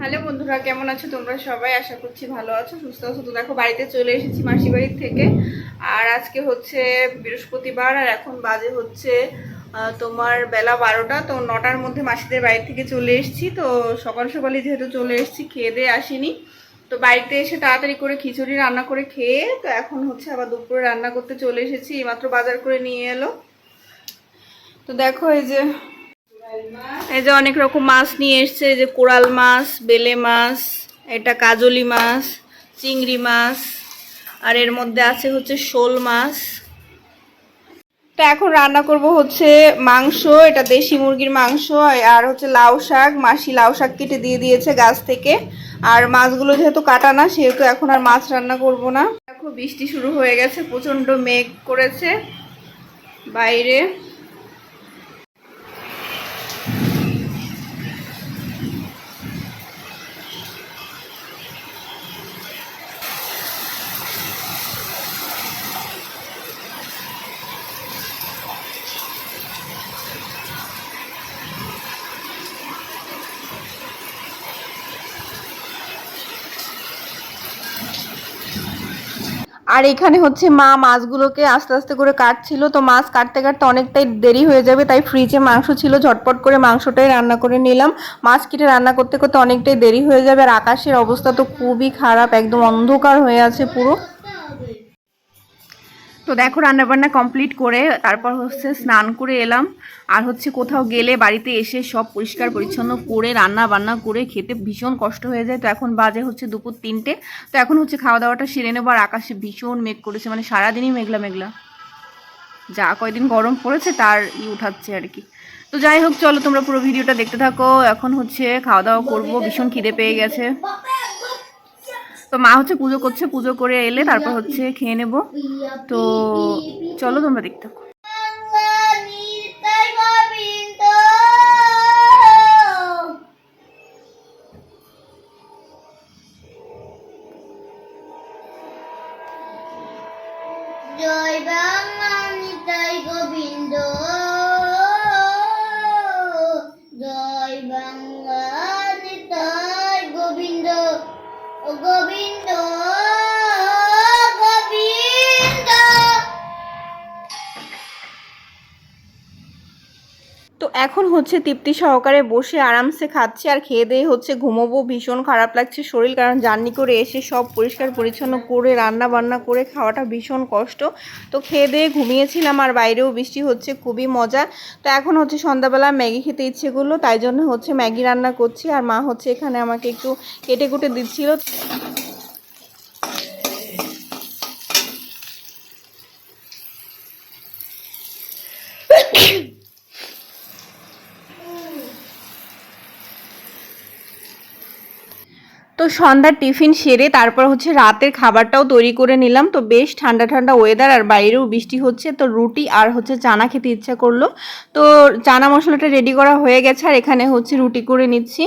Hello বন্ধুরা, কেমন আছো তোমরা সবাই? আশা করছি ভালো আছো, সুস্থ আছো। তো দেখো, বাড়িতে চলে এসেছি মাসি বাড়ির থেকে। আর আজকে হচ্ছে বৃহস্পতিবার, আর এখন বাজে হচ্ছে তোমার বেলা বারোটা। তো নটার মধ্যে মাসিদের বাড়ি থেকে চলে এসেছি। তো সকাল সকালে যেহেতু চলে এসেছি, খেয়ে দিয়ে আসিনি। তো বাড়িতে এসে তাড়াতাড়ি করে খিচুড়ি রান্না করে খেয়ে, তো এখন হচ্ছে আবার দুপুরে রান্না করতে চলে এসেছি। এইমাত্র বাজার করে নিয়ে এলো। তো দেখো, এই যে এই যে অনেক রকম মাছ নিয়ে এসছে যে কোরাল মাছ, বেলে মাছ, এটা কাজলি মাছ, চিংড়ি মাছ, আর এর মধ্যে আছে হচ্ছে শোল মাছ। তো এখন রান্না করব হচ্ছে মাংস, এটা দেশি মুরগির মাংস, আর হচ্ছে লাউ শাক, মাসি লাউ শাক কেটে দিয়ে দিয়েছে গাছ থেকে। আর মাছগুলো যেহেতু কাটা না, সেহেতু এখন আর মাছ রান্না করব না। দেখো, বৃষ্টি শুরু হয়ে গেছে, প্রচণ্ড মেঘ করেছে বাইরে। আর এখানে হচ্ছে মা মাছগুলোকে আস্তে আস্তে করে কাটছিল, তো মাছ কাটতে কাটতে অনেকটাই দেরি হয়ে যাবে, তাই ফ্রিজে মাংস ছিল, ঝটপট করে মাংসটাই রান্না করে নিলাম। মাছ কেটে রান্না করতে করতে অনেকটাই দেরি হয়ে যাবে, আর আকাশের অবস্থা তো খুবই খারাপ, একদম অন্ধকার হয়ে আছে পুরো। তো দেখো রান্নাবান্না কমপ্লিট করে তারপর হচ্ছে স্নান করে এলাম। আর হচ্ছে কোথাও গেলে বাড়িতে এসে সব পরিষ্কার পরিচ্ছন্ন করে রান্না বান্না করে খেতে ভীষণ কষ্ট হয়ে যায়। তো এখন বাজে হচ্ছে দুপুর তিনটে। তো এখন হচ্ছে খাওয়া দাওয়াটা সেরে নেব। আর আকাশে ভীষণ মেঘ করেছে মানে সারাদিনই মেঘলা মেঘলা। যা কয়দিন গরম পড়েছে তার ই উঠাচ্ছে আর কি। তো যাই হোক, চলো তোমরা পুরো ভিডিওটা দেখতে থাকো। এখন হচ্ছে খাওয়া দাওয়া করব। ভীষণ খিদে পেয়ে গেছে। তো মা হচ্ছে পুজো করছে পুজো করে এলে তারপর হচ্ছে খেয়ে নেব। তো চলো তোমরা দেখতে জয় বাংলা নিতাই গোবিন্দ। জয় বাংলা নিতাই গোবিন্দ। ও গোবিন্দ তো এখন হচ্ছে তৃপ্তি সহকারে বসে আরামসে খাচ্ছি আর খেয়ে দিয়ে হচ্ছে ঘুমোবো। ভীষণ খারাপ লাগছে শরীর কারণ জার্নি করে এসে সব পরিষ্কার পরিচ্ছন্ন করে, রান্না বান্না করে খাওয়াটা ভীষণ কষ্ট। তো খেয়ে দিয়ে ঘুমিয়েছিলাম আর বাইরেও বৃষ্টি হচ্ছে, খুবই মজা। তো এখন হচ্ছে সন্ধ্যাবেলা ম্যাগি খেতে ইচ্ছে করল, তাই জন্য হচ্ছে ম্যাগি রান্না করছি। আর মা হচ্ছে এখানে আমাকে একটু কেটে কুটে দিচ্ছিল। তো সন্ধ্যার টিফিন সেরে তারপর হচ্ছে রাতের খাবারটাও তৈরি করে নিলাম। তো বেশ ঠান্ডা ঠান্ডা ওয়েদার আর বাইরেও বৃষ্টি হচ্ছে, তো রুটি আর হচ্ছে চানা খেতে ইচ্ছা করল। তো চানা মশলাটা রেডি করা হয়ে গেছে আর এখানে হচ্ছে রুটি করে নিচ্ছি।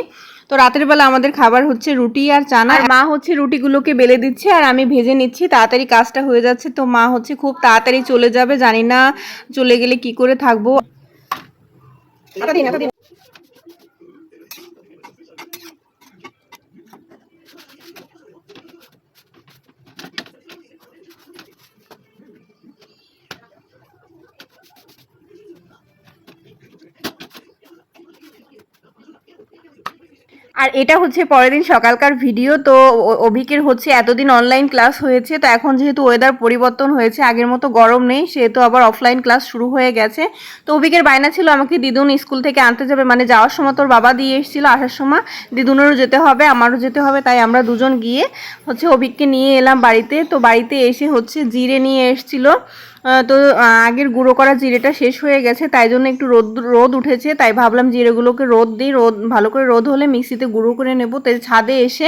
তো রাতের বেলা আমাদের খাবার হচ্ছে রুটি আর চানা। মা হচ্ছে রুটিগুলোকে বেলে দিচ্ছে আর আমি ভেজে নিচ্ছি। তাড়াতাড়ি কাজটা হয়ে যাচ্ছে, তো মা হচ্ছে খুব তাড়াতাড়ি চলে যাবে। জানি না চলে গেলে কি করে থাকব। আর এটা হচ্ছে পরের দিন সকালকার ভিডিও, তো অভিকের হচ্ছে এতদিন অনলাইন ক্লাস হয়েছে, তো এখন যেহেতু ওয়েদার পরিবর্তন হয়েছে, আগের মতো গরম নেই, সেহেতু আবার অফলাইন ক্লাস শুরু হয়ে গেছে। তো অভিকের বায়না ছিল আমাকে দিদুন স্কুল থেকে আনতে যাবে মানে যাওয়ার সময় তোর বাবা দিয়ে এসেছিল আসার সময়, দিদুনেরও যেতে হবে, আমারও যেতে হবে, তাই আমরা দুজন গিয়ে হচ্ছে অভিককে নিয়ে এলাম বাড়িতে। তো বাড়িতে এসে হচ্ছে জিরে নিয়ে এসেছিল তো আগের গুঁড়ো করা জিরেটা শেষ হয়ে গেছে, তাই জন্য একটু রোদ রোদ উঠেছে, তাই ভাবলাম জিরেগুলোকে রোদ দিই, রোদ, ভালো করে রোদ হলে মিক্সিতে গুঁড়ো করে নেব তাই ছাদে এসে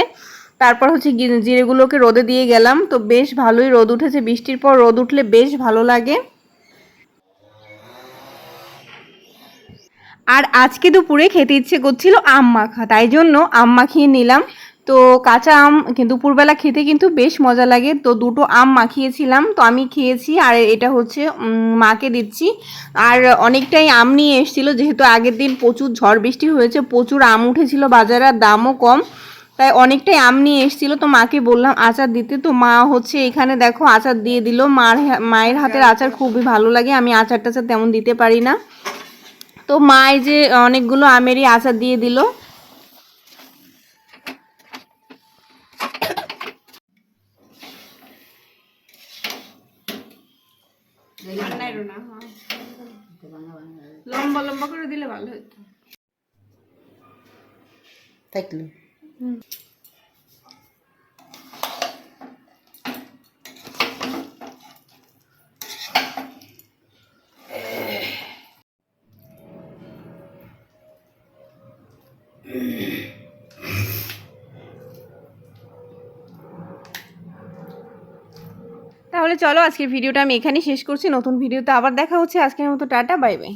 তারপর হচ্ছে জিরেগুলোকে রোদে দিয়ে গেলাম, তো বেশ ভালোই রোদ উঠেছে, বৃষ্টির পর রোদ উঠলে বেশ ভালো লাগে। আর আজকে দুপুরে খেতে ইচ্ছে করছিল আম মাখা, তাই জন্য আম মাখিয়ে নিলাম। তো কাঁচা আম কিন্তু দুপুরবেলা খেতে কিন্তু বেশ মজা লাগে। তো দুটো আম মাখিয়েছিলাম, তো আমি খেয়েছি আর এটা হচ্ছে মাকে দিচ্ছি। আর অনেকটাই আম নিয়ে এসেছিল, যেহেতু আগের দিন প্রচুর ঝড় বৃষ্টি হয়েছে, প্রচুর আম উঠেছিল বাজারে দামও কম। তাই অনেকটাই আম নিয়ে এসেছিল, তো মাকে বললাম, আচার দিতে। তো মা হচ্ছে এখানে দেখো আচার দিয়ে দিল। মার মায়ের হাতের আচার খুবই ভালো লাগে, আমি আচার টাচার তেমন দিতে পারি না। তো মা এই যে অনেকগুলো আমেরই আচার দিয়ে দিল। লম্বা লম্বা করে দিলে ভালো হতো থাকল। তাহলে চলো আজকের ভিডিওটা আমি এখানেই শেষ করছি। নতুন ভিডিওতে আবার দেখা হচ্ছে। আজকের মতো টাটা, বাই বাই।